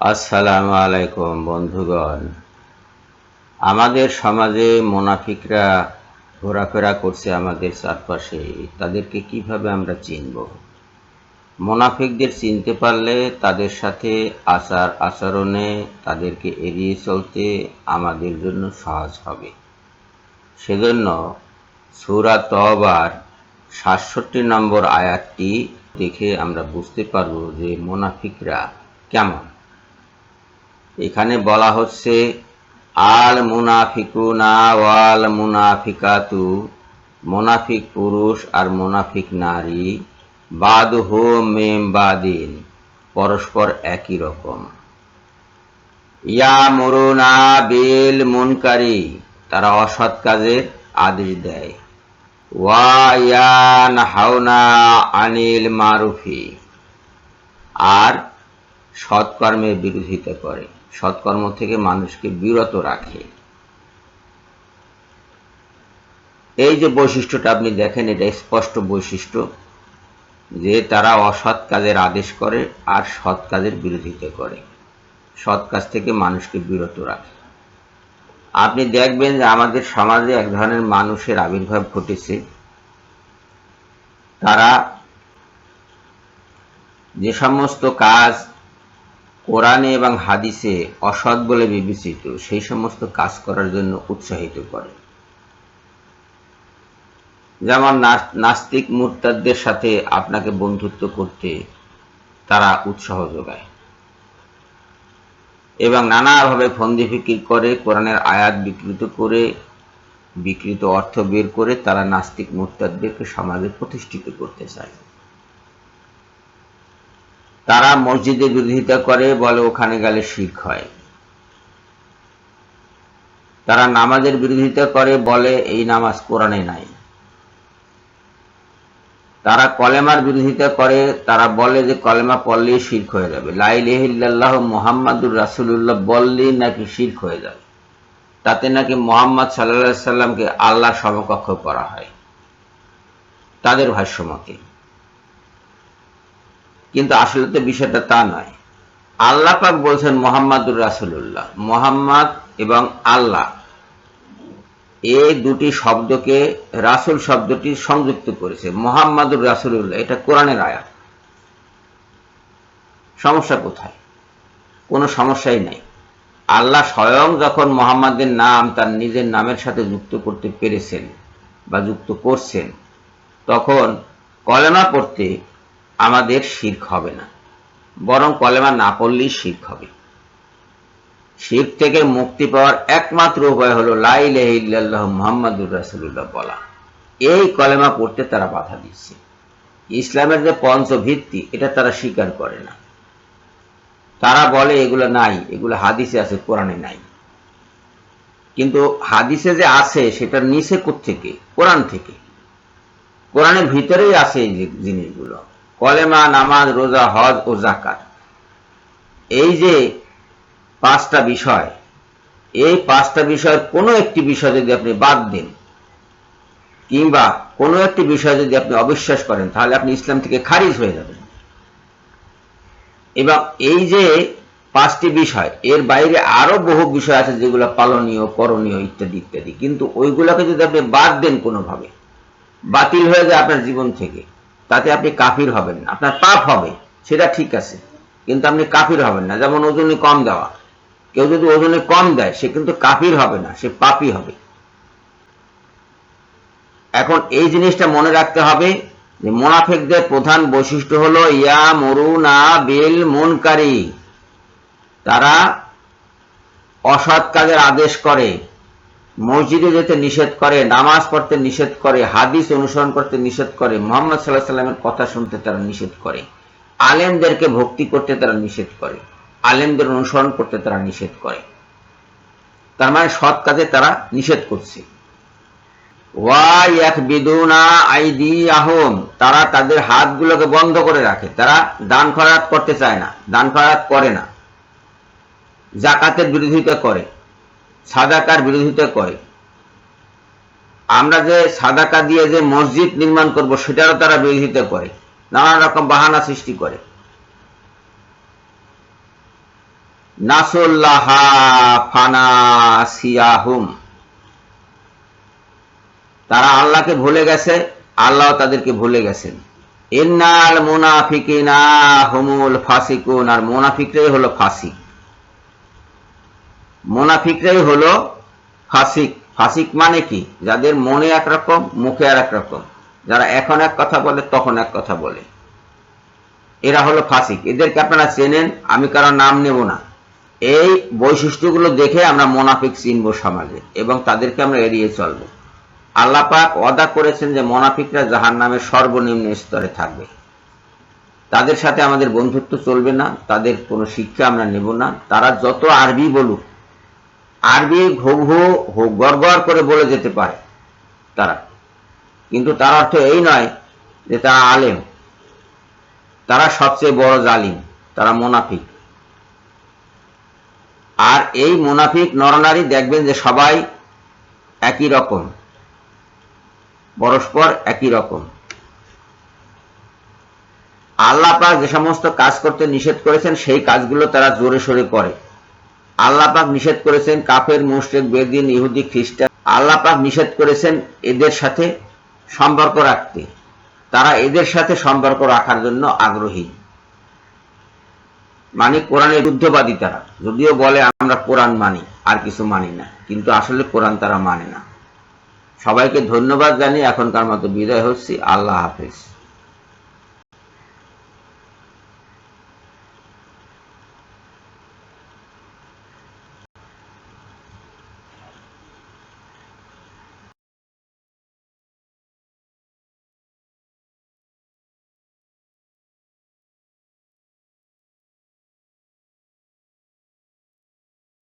আসসালামু আলাইকুম, বন্ধুগণ। আমাদের সমাজে মোনাফিকরা ঘোরাফেরা করছে আমাদের চারপাশে, তাদেরকে কীভাবে আমরা চিনব? মোনাফিকদের চিনতে পারলে তাদের সাথে আচার আচরণে তাদেরকে এড়িয়ে চলতে আমাদের জন্য সহজ হবে। সেজন্য সুরা তবার সাতষট্টি নম্বর আয়াতটি দেখে আমরা বুঝতে পারব যে মোনাফিকরা কেমন। এখানে বলা হচ্ছে, আল মুনাফিকুনা ওয়াল মুনাফিকাতু, মোনাফিক পুরুষ আর মুনাফিক নারী বাদ হো মেম বাদিন, পরস্পর একই রকম। ইয়া মরুনা বিল মুনকারি, তারা অসৎ কাজের আদেশ দেয়। ওয়া ইয়ান হাওনা আনিল মারুফি, আর সৎকর্মের বিরোধিতা করে। সৎকর্ম থেকে মানুষকে বিরত রাখে। এই যে বৈশিষ্ট্যটা আপনি দেখেন, এটা স্পষ্ট বৈশিষ্ট্য যে তারা অসৎ কাজের আদেশ করে আর সৎ কাজের বিরোধিতা করে। সৎ কাজ থেকে মানুষকে বিরত রাখে। আপনি দেখবেন যে আমাদের সমাজে এক ধরনের মানুষের আবির্ভাব ঘটেছে। তারা যে সমস্ত কাজ কোরআনে এবং হাদিসে অসৎ বলে বিবেচিত, সেই সমস্ত কাজ করার জন্য উৎসাহিত করে। যেমন নাস্তিক মুরতাদদের সাথে আপনাকে বন্ধুত্ব করতে তারা উৎসাহ যোগায়। এবং নানাভাবে ফন্দি ফিকির করে, কোরআনের আয়াত বিকৃত করে, বিকৃত অর্থ বের করে তারা নাস্তিক মুরতাদদেরকে সমাজে প্রতিষ্ঠিত করতে চায়। তারা মসজিদে বিরোধিতা করে, বলে ওখানে গেলে শিখ হয়। তারা নামাজের বিরোধিতা করে, বলে এই নামাজ কোরআনে নাই। তারা কলেমার বিরোধিতা করে, তারা বলে যে কলেমা পড়লেই শির্ক হয়ে যাবে। লাইলাহ মোহাম্মদুর রাসুল্লাহ বললেই নাকি শির্ক হয়ে যাবে। তাতে নাকি মোহাম্মদ সাল্লা সাল্লামকে আল্লাহ সমকক্ষ করা হয়। তাদের ভাষ্যমতে। কিন্তু আসলে তো বিষয়টা তা নয়। আল্লাহ পাক বলছেন মোহাম্মদুর রাসুল্লাহ মোহাম্মদ এবং আল্লাহ এই দুটি শব্দকে রাসুল শব্দটি সংযুক্ত করেছে। মোহাম্মদুর রাসুল্লাহ এটা কোরআনের আয়াত। সমস্যা কোথায়? কোনো সমস্যাই নাই। আল্লাহ স্বয়ং যখন মোহাম্মদের নাম তার নিজের নামের সাথে যুক্ত করতে পেরেছেন বা যুক্ত করছেন, তখন কলেমা পড়তে আমাদের শির্ক হবে না। বরং কলেমা না পড়লেই শির্ক হবে। শির্ক থেকে মুক্তি পাওয়ার একমাত্র উপায় হলো লাইলাহ মোহাম্মদুর রাসুল্লাহ বলা। এই কলেমা পড়তে তারা বাধা দিচ্ছে। ইসলামের যে পঞ্চভিত্তি, এটা তারা স্বীকার করে না। তারা বলে এগুলো নাই, এগুলো হাদিসে আছে, কোরআনে নাই। কিন্তু হাদিসে যে আছে, সেটা নিচে থেকে কোরআন থেকে। কোরআনের ভিতরেই আছে এই জিনিসগুলো। কলেমা, নামাজ, রোজা, হজ ও জাকাত এই যে পাঁচটা বিষয়, এই পাঁচটা বিষয়ের কোনো একটি বিষয় যদি আপনি বাদ দিন, কিংবা কোনো একটি বিষয় যদি আপনি অবিশ্বাস করেন, তাহলে আপনি ইসলাম থেকে খারিজ হয়ে যাবেন। এবং এই যে পাঁচটি বিষয়, এর বাইরে আরও বহু বিষয় আছে যেগুলো পালনীয়, করণীয় ইত্যাদি ইত্যাদি। কিন্তু ওইগুলোকে যদি আপনি বাদ দেন কোনোভাবে, বাতিল হয়ে যায় আপনার জীবন থেকে। তাতে আপনি কাফির হবেন না। আপনার পাপ হবে, সেটা ঠিক আছে। কিন্তু আপনি কাফির হবেন না। যেমন ওজনে কম দেওয়া। কেউ যদি ওজনে কম দেয়, সে কিন্তু কাফির হবে না, সে পাপি হবে। এখন এই জিনিসটা মনে রাখতে হবে যে মোনাফেকদের প্রধান বৈশিষ্ট্য হলো, ইয়া মরুনা বিল মনকারী। তারা অসৎ কাজের আদেশ করে। মসজিদে যেতে নিষেধ করে, নামাজ পড়তে নিষেধ করে, হাদিস অনুসরণ করতে নিষেধ করে, মোহাম্মদ সাল্লাহ সাল্লামের কথা শুনতে তারা নিষেধ করে। আলেমদেরকে ভক্তি করতে তারা নিষেধ করে। আলেমদের অনুসরণ করতে তারা নিষেধ করে। তার মানে সৎ কাজে তারা নিষেধ করছে। তারা তাদের হাতগুলোকে বন্ধ করে রাখে। তারা দান খরাত করতে চায় না, দান খরাত করে না। জাকাতের বিরোধিতা করে। সাদাকার বিরোধিতা করে। আমরা যে সাদাকা দিয়ে যে মসজিদ নির্মাণ করব, সেটারও তারা বিরোধিতা করে। নানা রকম বাহানা সৃষ্টি করে। তারা আল্লাহকে ভুলে গেছে, আল্লাহ তাদেরকে ভুলে গেছেন। ইন্নাল মুনাফিকিনা হুমুল ফাসিকুন। আর মুনাফিকরাই হলো ফাসিক। মুনাফিকরাই হলো ফাসিক। ফাসিক মানে কি? যাদের মনে একরকম, মুখে আর এক রকম যারা এখন এক কথা বলে, তখন এক কথা বলে। এরা হলো ফাসিক। এদেরকে আপনারা চেনেন, আমি কারও নাম নেব না। এই বৈশিষ্ট্যগুলো দেখে আমরা মোনাফিক চিনব সমাজে এবং তাদেরকে আমরা এড়িয়ে চলব। আল্লাহ পাক অদা করেছেন যে মোনাফিকরা জাহান নামের সর্বনিম্ন স্তরে থাকবে। তাদের সাথে আমাদের বন্ধুত্ব চলবে না, তাদের কোনো শিক্ষা আমরা নেব না। তারা যত আরবি বলুক আরবি ঘো ঘো গড় করে বলে যেতে পারে তারা। কিন্তু তার অর্থ এই নয় যে তারা আলেম। তারা সবচেয়ে বড় জালিম, তারা মোনাফিক। আর এই মুনাফিক নরনারী দেখবেন যে সবাই একই রকম। পরস্পর একই রকম। আল্লাহ পাক যে সমস্ত কাজ করতে নিষেধ করেছেন, সেই কাজগুলো তারা জোরে সোরে করে। আল্লাহ পাক নিষেধ করেছেন কাফের, মুশরিক, বেদিন, ইহুদি, খ্রিস্টান। আল্লাহ পাক নিষেধ করেছেন এদের সাথে সম্পর্ক রাখতে। তারা এদের সাথে সম্পর্ক রাখার জন্য আগ্রহী। মানে কোরআনের যুদ্ধবাদী তারা। যদিও বলে, আমরা কোরআন মানি, আর কিছু মানি না। কিন্তু আসলে কোরআন তারা মানে না। সবাইকে ধন্যবাদ জানিয়ে এখনকার মতো বিদায় হচ্ছি। আল্লাহ হাফিজ।